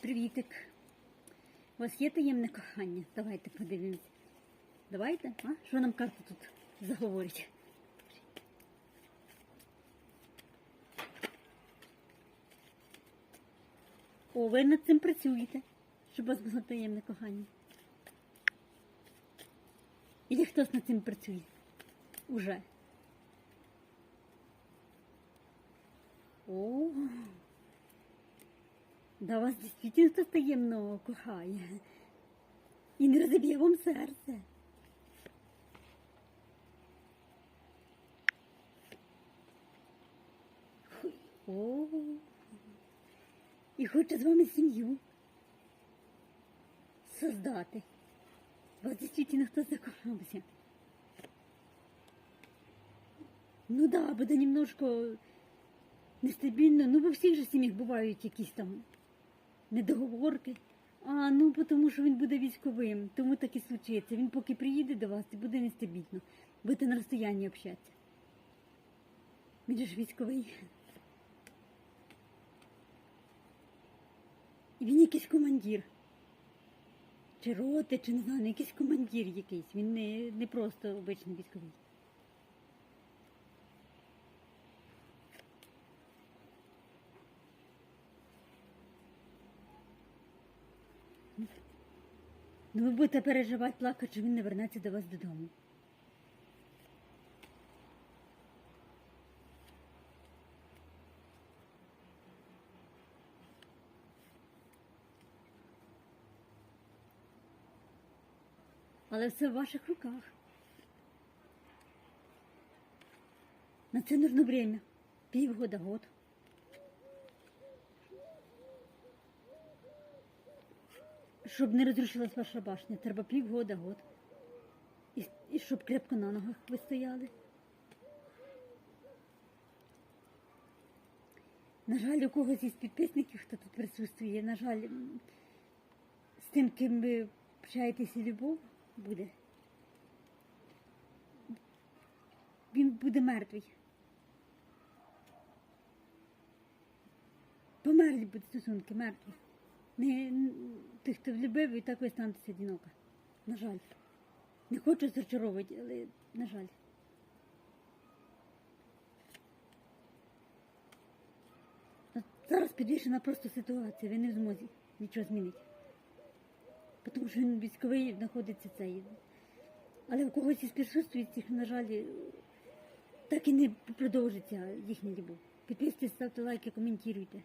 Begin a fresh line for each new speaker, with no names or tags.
Привітик. У вас є таємне кохання? Давайте подивимось. Давайте, а? Що нам карта тут заговорить? О, ви над цим працюєте, щоб у вас було таємне кохання. Или хтось над цим працює? Уже. О, да вас дійсно хтось таємно кохає. І не розіб'є вам серце. О, і хоче з вами сім'ю создати. Вас дійсно хтось закохався. Ну да, буде немножко нестабільно. Ну, во всіх же сім'ях бувають якісь там недоговорки. А, ну тому що він буде військовим, тому так і случиться. Він поки приїде до вас і буде нестабільно. Будете на розстоянні общатися. Він же ж військовий. І він якийсь командир. Чи роти, чи не знаю, ну, якийсь командир якийсь. Він не, не просто обичний військовий. Ну, ви будете переживати, плакати, що він не вернеться до вас додому. Але все в ваших руках. На це нужно время. Півгода, год. Щоб не розрушилась ваша башня, треба півгода, год. І, і щоб крепко на ногах ви стояли. На жаль, у когось із підписників, хто тут присутствує, на жаль, з тим, ким ви общаєтеся любов, буде. Він буде мертвий. Померлі будуть стосунки, мертві. Не тих, хто влюбив, і так ви станетеся одинока. На жаль. Не хочу зачаровувати, але на жаль. Зараз підвішена просто ситуація, ви не в змозі нічого змінити. Тому що він військовий знаходиться цей. Але у когось із присутствуючих, на жаль, так і не продовжиться їхня любов. Підписуйтесь, ставте лайки, коментуйте.